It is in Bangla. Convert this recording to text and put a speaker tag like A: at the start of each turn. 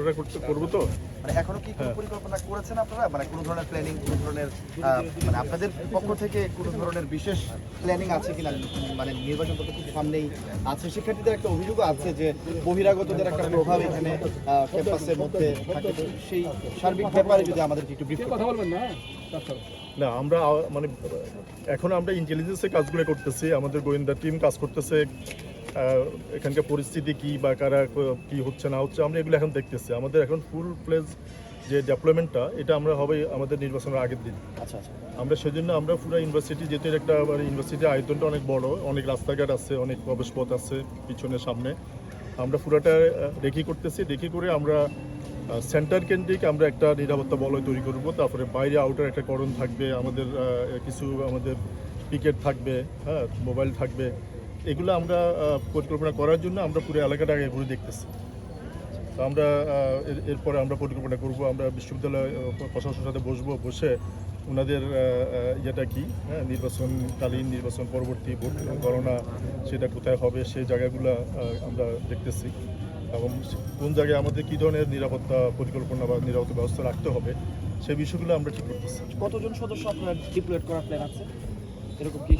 A: ওটা করতে করব তো।
B: মানে এখনও কি কোনো
A: হ্যাঁ।
B: পরিকল্পনা করেছেন আপনারা? মানে কোনো ধরনের প্ল্যানিং কোনো ধরনের মানে আপনাদের পক্ষ থেকে কোনো ধরনের বিশেষ প্ল্যানিং আছে কিনা? মানে নির্বাচন তো খুব সামনেই আছে? শিক্ষার্থীদের একটা অভিযোগ আছে যে বহিরাগতদের একটা প্রভাব এখানে ক্যাম্পাসের মধ্যে থাকে। সেই সার্বিক ব্যাপারে যদি আমাদেরকে একটু ব্রিফ
C: কথা বলবেন না?
A: না আমরা মানে এখন আমরা ইন্টেলিজেন্সের কাজগুলো করতেছি। আমাদের গোয়েন্দা টিম কাজ করতেছে। এখানকার পরিস্থিতি কি বা কারা ক- হচ্ছে না হচ্ছে আমরা এগুলো এখন দেখতেছি। আমাদের এখন ফুল প্লেজ যে ডেভেলপমেন্টটা এটা আমরা হবে আমাদের নির্বাচনের আগের দিন।
B: আচ্ছা আচ্ছা।
A: আমরা সেজন্য আমরা পুরো ইউনিভার্সিটি যেহেতু একটা মানে ইউনিভার্সিটির আয়তনটা অনেক বড় অনেক রাস্তাঘাট আছে অনেক প্রবেশপথ আছে পিছনে সামনে। আমরা পুরোটা রেখি করতেছি। রেখি করে আমরা সেন্টার কেন্দ্রিক আমরা একটা নিরাপত্তা বলয় তৈরি করব। তারপরে বাইরে আউটার একটা করণ থাকবে আমাদের কিছু আমাদের পিকেট থাকবে হ্যাঁ মোবাইল থাকবে। এগুলো আমরা পরিকল্পনা করার জন্য আমরা পুরো এলাকাটা আগে ঘুরে দেখতেছি। তো আমরা এর- এরপরে আমরা পরিকল্পনা করব, আমরা বিশ্ববিদ্যালয় প্রশাসনের সাথে বসবো, বসে ওনাদের ইয়েটা কি হ্যাঁ নির্বাচনকালীন নির্বাচন পরবর্তী ভোট গণনা, সেটা কোথায় হবে, সেই জায়গাগুলো আমরা দেখতেছি। এবং কোন জায়গায় আমাদের কী ধরনের নিরাপত্তা পরিকল্পনা বা নিরাপত্তা ব্যবস্থা রাখতে হবে সেই বিষয়গুলো আমরা ঠিক করতেছি।
B: কতজন সদস্য আপনার ডিপ্লয়েড করার প্ল্যান আছে? এরকম কি